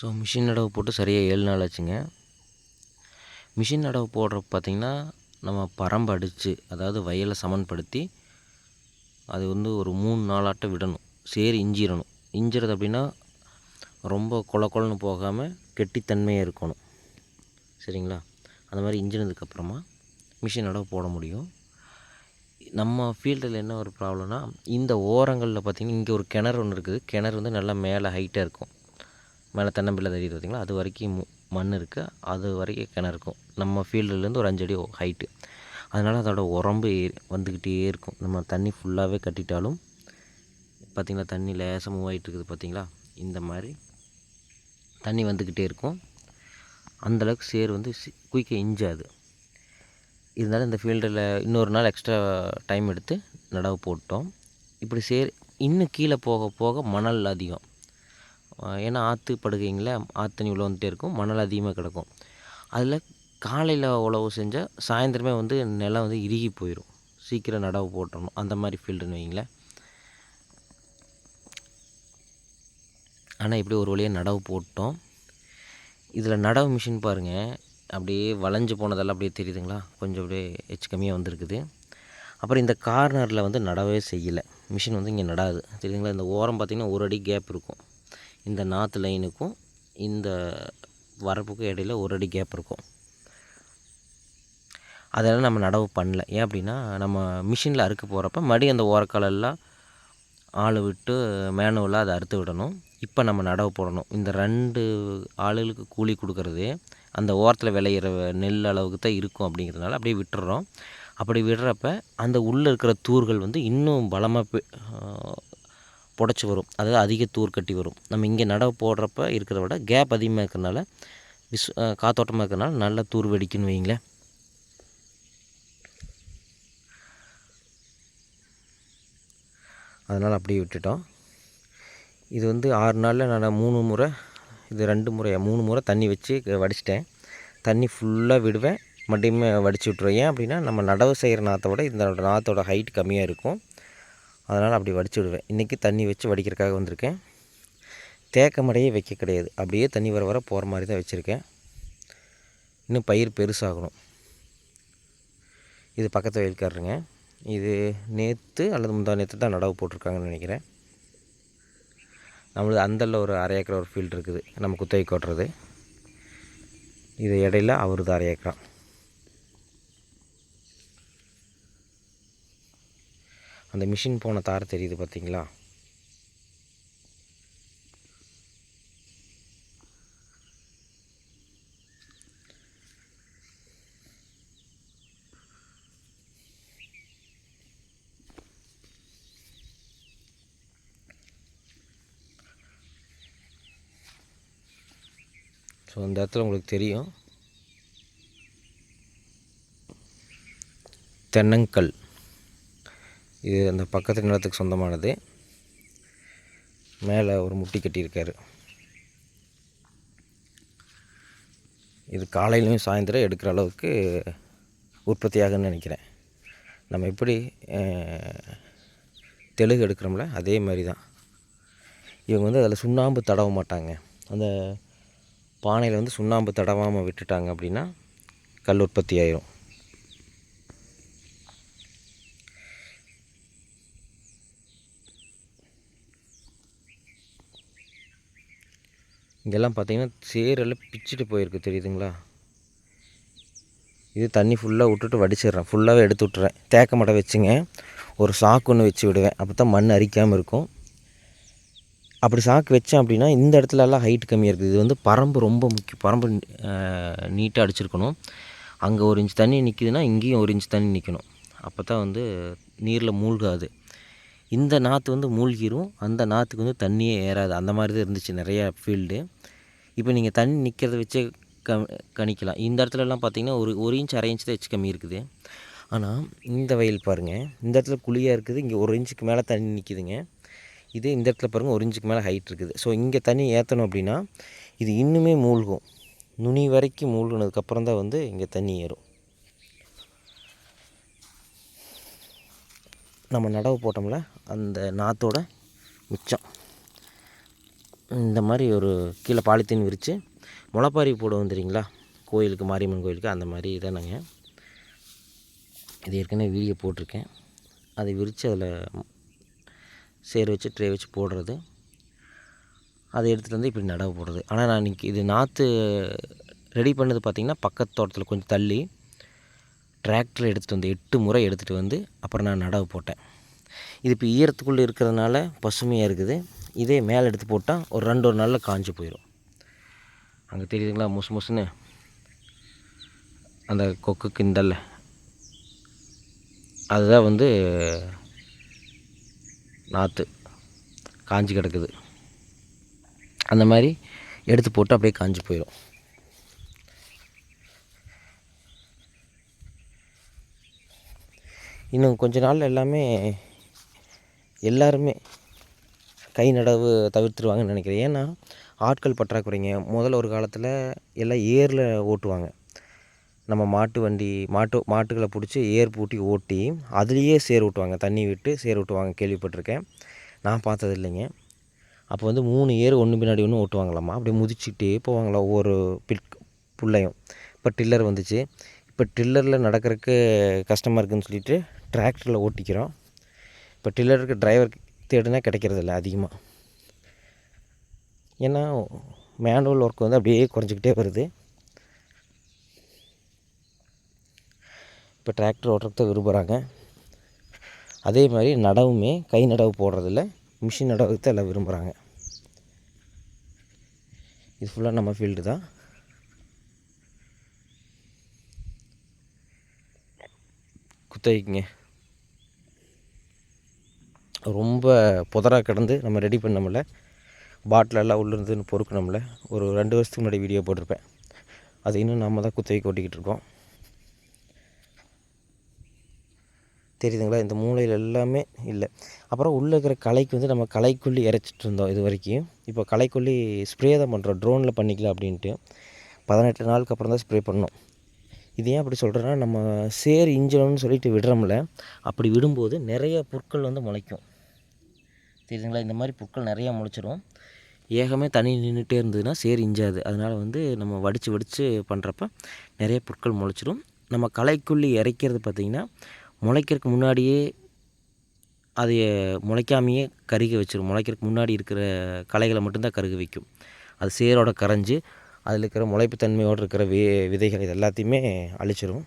So machine நடவு போட்டு சரியாக ஏழு நாள் ஆச்சுங்க. மிஷின் நடவு போடுறப்ப பார்த்திங்கன்னா நம்ம பரம்பு அடித்து அதாவது வயலை சமன்படுத்தி அது வந்து ஒரு மூணு நாளாட்டம் விடணும். சேரி இஞ்சிடணும் இஞ்சிறது அப்படின்னா ரொம்ப கொல கொலன்னு போகாமல் கெட்டித்தன்மையாக இருக்கணும். சரிங்களா? அந்த மாதிரி இஞ்சினதுக்கப்புறமா மிஷின் நடவு போட முடியும். நம்ம ஃபீல்டில் என்ன ஒரு ப்ராப்ளம்னா இந்த ஓரங்களில் பார்த்திங்கன்னா இங்கே ஒரு கிணறு ஒன்று இருக்குது. கிணறு வந்து நல்லா மேலே ஹைட்டாக இருக்கும். மேலே தென்னம்பிள்ளை தெரியுது பார்த்திங்களா? அது வரைக்கும் மண் இருக்குது அது வரைக்கும் கிணறு இருக்கும். நம்ம ஃபீல்டுலேருந்து ஒரு அஞ்சு அடி ஹைட்டு அதனால் அதோட உரம்பு வந்துக்கிட்டே இருக்கும். நம்ம தண்ணி ஃபுல்லாகவே கட்டிட்டாலும் பார்த்திங்களா? தண்ணி லேசாக மூவ் ஆகிட்டு இருக்குது பார்த்திங்களா? இந்த மாதிரி தண்ணி வந்துக்கிட்டே இருக்கும். அந்தளவுக்கு சேர் வந்து குயிக்காக இஞ்சாது. இருந்தாலும் இந்த ஃபீல்டில் இன்னொரு நாள் எக்ஸ்ட்ரா டைம் எடுத்து நடவு போட்டோம். இப்படி சேர் இன்னும் கீழே போக போக மணல் அதிகம். ஏன்னா ஆற்று படுகைங்கள ஆற்று தண்ணி உள்ள வந்துட்டே இருக்கும் மணல் அதிகமாக கிடக்கும். அதில் காலையில் உழவு செஞ்சால் சாயந்தரமே வந்து நிலம் வந்து இறுகி போயிடும் சீக்கிரம் நடவு போட்டுடணும் அந்த மாதிரி ஃபீல்டுன்னு வைங்களேன் ஆனால் இப்படி ஒரு வழியாக நடவு போட்டோம். இதில் நடவு மிஷின் பாருங்கள் அப்படியே வளைஞ்சு போனதெல்லாம் அப்படியே தெரியுதுங்களா? கொஞ்சம் அப்படியே எச்சு கம்மியாக வந்திருக்குது. அப்புறம் இந்த கார்னரில் வந்து நடவே செய்யலை. மிஷின் வந்து இங்கே நடாது. தெரியுதுங்களா? இந்த ஓரம் பார்த்திங்கன்னா ஒரு அடி கேப் இருக்கும். இந்த நாற்று லைனுக்கும் இந்த வரப்புக்கும் இடையில ஒரு அடி கேப் இருக்கும். அதெல்லாம் நம்ம நடவு பண்ணல. ஏன் அப்படின்னா நம்ம மிஷினில் அறுக்க போகிறப்ப மறுபடியும் அந்த ஓரக்காலெல்லாம் ஆள் விட்டு மேனுவலாக அதை அறுத்து விடணும். இப்போ நம்ம நடவு போடணும். இந்த ரெண்டு ஆளுகளுக்கு கூலி கொடுக்கறது அந்த ஓரத்தில் விளையிற நெல் அளவுக்கு தான் இருக்கும் அப்படிங்கிறதுனால அப்படியே விட்டுறோம். அப்படி விடுறப்ப அந்த உள்ளே இருக்கிற தூர்கள் வந்து இன்னும் பலமாக புடச்சி வரும். அதாவது அதிக தூர் கட்டி வரும். நம்ம இங்கே நடவு போடுறப்ப இருக்கிறத விட கேப் அதிகமாக இருக்கிறனால விஸ் காத்தோட்டமாக இருக்கிறனால நல்லா தூர் வெடிக்குன்னு வைங்களேன் அதனால் அப்படியே விட்டுட்டோம். இது வந்து ஆறு நாளில் நான் மூணு முறை இது ரெண்டு முறை மூணு முறை தண்ணி வச்சு வடிச்சிட்டேன். தண்ணி ஃபுல்லாக விடுவேன். மறுபடியும் வடித்து விட்ருவேன் ஏன் அப்படின்னா நம்ம நடவு செய்கிற நாற்றை விட இந்த நாற்றோட ஹைட் கம்மியாக இருக்கும். அதனால் அப்படி வடித்து விடுவேன் இன்றைக்கி தண்ணி வச்சு வடிக்கிறதுக்காக வந்திருக்கேன். தேக்க மடையே வைக்க கிடையாது. அப்படியே தண்ணி வர வர போகிற மாதிரி தான் வச்சுருக்கேன். இன்னும் பயிர் பெருசாகணும். இது பக்கத்து வயல்காரருங்க. இது நேற்று அல்லது முந்தா நேற்று தான் நடவு போட்டிருக்காங்கன்னு நினைக்கிறேன். நம்மளது அந்தல்ல ஒரு அரை ஏக்கர் ஒரு ஃபீல்டு இருக்குது. நம்ம குத்தகை கொட்டுறது இது இடையில தான் அரை ஏக்கரா. அந்த மிஷின் போன தார் தெரியுது பார்த்தீங்களா ஸோ அந்த இடத்துல உங்களுக்கு தெரியும். தென்னங்கல். இது அந்த பக்கத்து நிலத்துக்கு சொந்தமானது. மேலே ஒரு முட்டி கட்டியிருக்காரு. இது காலையிலையும் சாயந்தரம் எடுக்கிற அளவுக்கு உற்பத்தியாகும்னு நினைக்கிறேன். நம்ம எப்படி தெலுங்கு எடுக்கிறோம்ல அதே மாதிரி தான் இவங்க வந்து அதில் சுண்ணாம்பு தடவ மாட்டாங்க. அந்த பானையில் வந்து சுண்ணாம்பு தடவாமல் விட்டுட்டாங்க அப்படின்னா கல் உற்பத்தி ஆயிரும். இங்கெல்லாம் பார்த்தீங்கன்னா சேரெல்லாம் பிச்சுட்டு போயிருக்கு தெரியுதுங்களா? இது தண்ணி ஃபுல்லாக விட்டுட்டு வடிச்சிடுறேன். ஃபுல்லாகவே எடுத்து விட்டுறேன். தேக்க மட்டை வச்சுங்க. ஒரு சாக்கு ஒன்று வச்சு விடுவேன். அப்போ தான் மண் அரிக்காமல் இருக்கும். அப்படி சாக்கு வச்சேன் அப்படின்னா இந்த இடத்துல எல்லாம் ஹைட் கம்மியாக இருக்குது. இது வந்து பரம்பு ரொம்ப முக்கியம். பரம்பு நீட்டாக அடிச்சிருக்கணும். அங்கே ஒரு இன்ச் தண்ணி நிற்கிதுன்னா இங்கேயும் ஒரு இன்ச் தண்ணி நிற்கணும் அப்போ தான் வந்து நீரில் மூழ்காது. இந்த நாற்று வந்து மூழ்கிரும் அந்த நாற்றுக்கு வந்து தண்ணியே ஏறாது. அந்த மாதிரி தான் இருந்துச்சு நிறையா ஃபீல்டு இப்போ நீங்கள் தண்ணி நிற்கிறத வச்சே க கணிக்கலாம். இந்த இடத்துலலாம் பார்த்தீங்கன்னா ஒரு ஒரு இன்ச் அரை இன்ச் தான் எச்சு கம்மி இருக்குது. ஆனால் இந்த வயல் பாருங்கள் இந்த இடத்துல குழியாக இருக்குது. இங்கே ஒரு இன்ச்சுக்கு மேலே தண்ணி நிற்கிதுங்க இது இந்த இடத்துல பாருங்கள் ஒரு இன்ச்சுக்கு மேலே ஹைட் இருக்குது. ஸோ இங்கே தண்ணி ஏற்றணும் அப்படின்னா இது இன்னுமே மூழ்கும். நுனி வரைக்கும் மூழ்கினதுக்கப்புறம் தான் வந்து இங்கே தண்ணி ஏறும். நம்ம நடவு போட்டோம்ல அந்த நாற்றோட மிச்சம். இந்த மாதிரி ஒரு கீழே பாலித்தீன் விரித்து முளைப்பாரி போடுவோம் தெரியுங்களா? கோயிலுக்கு மாரியம்மன் கோயிலுக்கு அந்த மாதிரி இதானுங்க. இது ஏற்கனவே வீடியோ போட்டிருக்கேன். அதை விரித்து அதில் சேர் வச்சு ட்ரே வச்சு போடுறது. அதை எடுத்துகிட்டு வந்து இப்படி நடவு போடுறது. ஆனால் நான் இன்றைக்கி இது நாற்று ரெடி பண்ணது பார்த்திங்கன்னா பக்கத்து தோட்டத்தில் கொஞ்சம் தள்ளி டிராக்டர் எடுத்துகிட்டு வந்து எட்டு முறை எடுத்துகிட்டு வந்து அப்புறம் நான் நடவு போட்டேன். இது இப்போ ஈரத்துக்குள்ளே இருக்கிறதுனால பசுமையாக இருக்குது. இதே மேலே எடுத்து போட்டால் ஒரு ரெண்டு ஒரு நாளில் காஞ்சி போயிடும் அங்கே தெரியுதுங்களா? முசு முசுன்னு. அந்த கொக்கு கிண்டல் அதுதான் வந்து நாற்று காஞ்சி கிடக்குது. அந்த மாதிரி எடுத்து போட்டு அப்படியே காஞ்சி போயிடும் இன்னும் கொஞ்ச நாள் எல்லாமே எல்லாருமே கை நடவு தவிர்த்துருவாங்கன்னு நினைக்கிறேன். ஏன்னா ஆட்கள் பற்றாக்குறைங்க. முதல்ல ஒரு காலத்தில் எல்லாம் ஏரில் ஓட்டுவாங்க. நம்ம மாட்டு வண்டி மாட்டு மாட்டுகளை பிடிச்சி ஏர் பூட்டி ஓட்டி அதுலேயே சேர் ஓட்டுவாங்க. தண்ணி விட்டு சேர் ஓட்டுவாங்க. கேள்விப்பட்டிருக்கேன். நான் பார்த்தது இல்லைங்க. அப்போ வந்து மூணு ஏர் ஒன்று பின்னாடி ஒன்று ஓட்டுவாங்களாம்மா அப்படியே முதிச்சுக்கிட்டே போவாங்களா? ஒவ்வொரு பிட் பிள்ளையும். இப்போ டில்லர் வந்துச்சு. இப்போ டில்லரில் நடக்கிறதுக்கு கஷ்டமாக இருக்குதுன்னு சொல்லிட்டு டிராக்டரில் ஓட்டிக்கிறோம். இப்போ டில்லருக்கு டிரைவர் தேடுனா கிடைக்கிறதில்ல அதிகமாக ஏன்னா மேனுவல் ஒர்க் வந்து அப்படியே குறைஞ்சிக்கிட்டே வருது. இப்போ டிராக்டர் ஓட்டுறதுக்கு தான் விரும்புகிறாங்க அதே மாதிரி நடவுமே கை நடவு போடுறதில்ல மிஷின் நடவுக்கு தான் எல்லாம் விரும்புகிறாங்க இது ஃபுல்லாக நம்ம ஃபீல்டு தான். குத்தகைக்குங்க. ரொம்ப புதராக கிடந்து நம்ம ரெடி பண்ணோம்ல. பாட்டிலெல்லாம் உள்ளே பொறுக்கணும்ல. ஒரு ரெண்டு வருஷத்துக்கு முன்னாடி வீடியோ போட்டிருப்பேன். அது இன்னும் நம்ம தான் குத்தகை கொட்டிக்கிட்டு இருக்கோம். தெரியுதுங்களா? இந்த மூலையில் எல்லாமே இல்லை. அப்புறம் உள்ளே இருக்கிற களைக்கு வந்து நம்ம கலைக்குள்ளி இறைச்சிட்டு இருந்தோம் இது வரைக்கும். இப்போ களைக்கொல்லி ஸ்ப்ரே தான் பண்ணுறோம் ட்ரோனில் பண்ணிக்கலாம் அப்படின்ட்டு. பதினெட்டு நாளுக்கு அப்புறம் தான் ஸ்ப்ரே பண்ணோம். இது ஏன் அப்படி சொல்கிறேன்னா நம்ம சேர் இஞ்சணும்னு சொல்லிட்டு விடுறோம்ல. அப்படி விடும்போது நிறைய பொருட்கள் வந்து முளைக்கும். தெரியுதுங்களா இந்த மாதிரி புற்கள் நிறையா முளைச்சிரும். ஏகமே தண்ணி நின்றுட்டே இருந்ததுன்னா சேர் இஞ்சாது. அதனால் வந்து நம்ம வடித்து வடித்து பண்ணுறப்ப நிறைய புற்கள் முளைச்சிரும். நம்ம களைக்குள்ளி இறைக்கிறது பார்த்திங்கன்னா முளைக்கிறதுக்கு முன்னாடியே அதை முளைக்காமையே கருக வச்சிடும் முளைக்கிறதுக்கு முன்னாடி இருக்கிற களைகளை மட்டும்தான் கருக வைக்கும். அது சேரோட கரைஞ்சி அதில் இருக்கிற முளைப்பு தன்மையோடு இருக்கிற வி விதைகள் இது எல்லாத்தையுமே அழிச்சிரும்.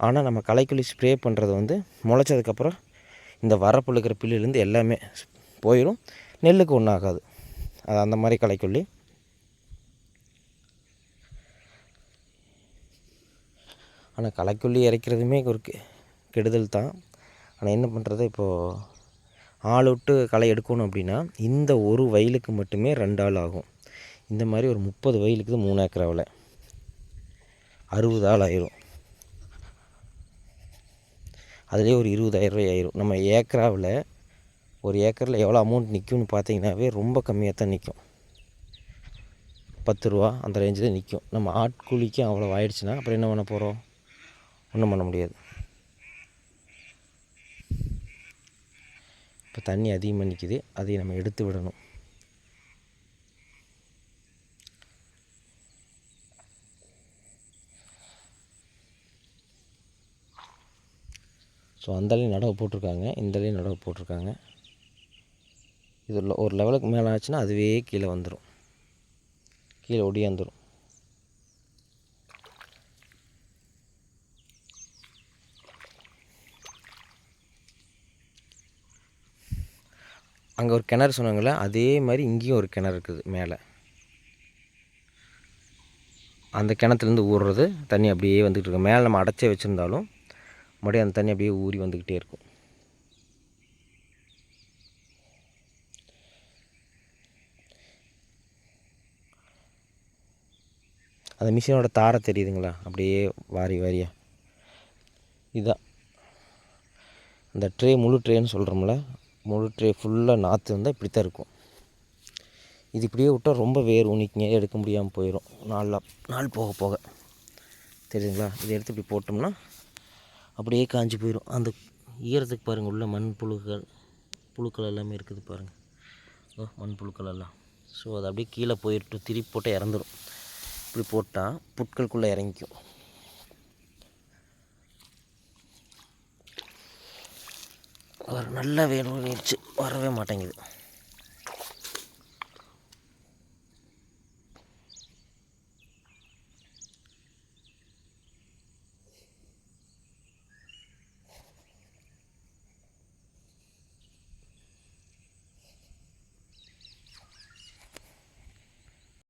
ஆனால் நம்ம களைக்குள்ளி ஸ்ப்ரே பண்ணுறது வந்து முளைச்சதுக்கப்புறம் இந்த வரப்புள்ள இருக்கிற பில்லுலேருந்து எல்லாமே போயிடும் நெல்லுக்கு ஒன்றும் ஆகாது அது அந்த மாதிரி களைக்கொல்லி ஆனால் களைக்கொல்லி இறைக்கிறதுமே ஒரு கெ- கெடுதல் தான். ஆனால் என்ன பண்ணுறது இப்போது ஆள் விட்டு களை எடுக்கணும் அப்படின்னா இந்த ஒரு வயலுக்கு மட்டுமே ரெண்டு ஆள் ஆகும். இந்த மாதிரி ஒரு முப்பது வயலுக்கு மூணு ஏக்கராவில் அறுபது ஆள் ஆயிரும். அதுலேயே ஒரு இருபதாயிரம் ரூபாய் ஆயிரும். நம்ம ஏக்கராவில் ஒரு ஏக்கரில் எவ்வளோ அமௌண்ட் நிற்கும்னு பார்த்தீங்கன்னாவே ரொம்ப கம்மியாக தான் நிற்கும் பத்து ரூபா அந்த ரேஞ்சில் நிற்கும் நம்ம ஆட்கூலிக்கு அவ்வளோ ஆயிடுச்சுன்னா அப்புறம் என்ன பண்ண போகிறோம் ஒன்றும் பண்ண முடியாது. இப்போ தண்ணி அதிகமாக நிற்கிது அதை நம்ம எடுத்து விடணும். ஸோ அந்தலையும் நடவு போட்டிருக்காங்க. இந்தலையும் நடவு போட்டிருக்காங்க. இது ஒரு- லெவலுக்கு மேலே ஆச்சுன்னா அதுவே கீழே வந்துடும் கீழே ஒடியாந்துடும் அங்கே ஒரு கிணறு சொன்னாங்களே அதே மாதிரி இங்கேயும் ஒரு கிணறு இருக்குது மேலே. அந்த கிணத்துலேருந்து ஊறுறது தண்ணி அப்படியே வந்துக்கிட்டு இருக்கும் மேலே நம்ம அடைச்சே வச்சுருந்தாலும் மறுபடியும் அந்த தண்ணி அப்படியே ஊறி வந்துக்கிட்டே இருக்கும். அந்த மிஷினோட தாரை தெரியுதுங்களா? அப்படியே வாரி வாரியா. இதுதான் இந்த ட்ரே முழு ட்ரேன்னு சொல்கிறோம்ல முழு ட்ரே ஃபுல்லாக நாற்று வந்தால் இப்படி தான் இருக்கும். இது இப்படியே விட்டால் ரொம்ப வேர் உனிக்குங்க எடுக்க முடியாமல் போயிடும் நாளில் நாள் போக போக. தெரியுதுங்களா? இதை எடுத்து இப்படி போட்டோம்னா அப்படியே காஞ்சி போயிடும் அந்த ஈரத்துக்கு பாருங்கள் உள்ள மண் புழுக்கள் புழுக்கள் எல்லாமே இருக்குது பாருங்கள் ஓ மண் புழுக்கள் எல்லாம். ஸோ அது அப்படியே கீழே போயிட்டு திருப்பி போட்டால் இறந்துடும் இப்படி போட்டால் புட்களுக்குள்ளே இறங்கிக்கும். ஒரு வேணும்னு வேணுச்சு வரவே மாட்டேங்குது.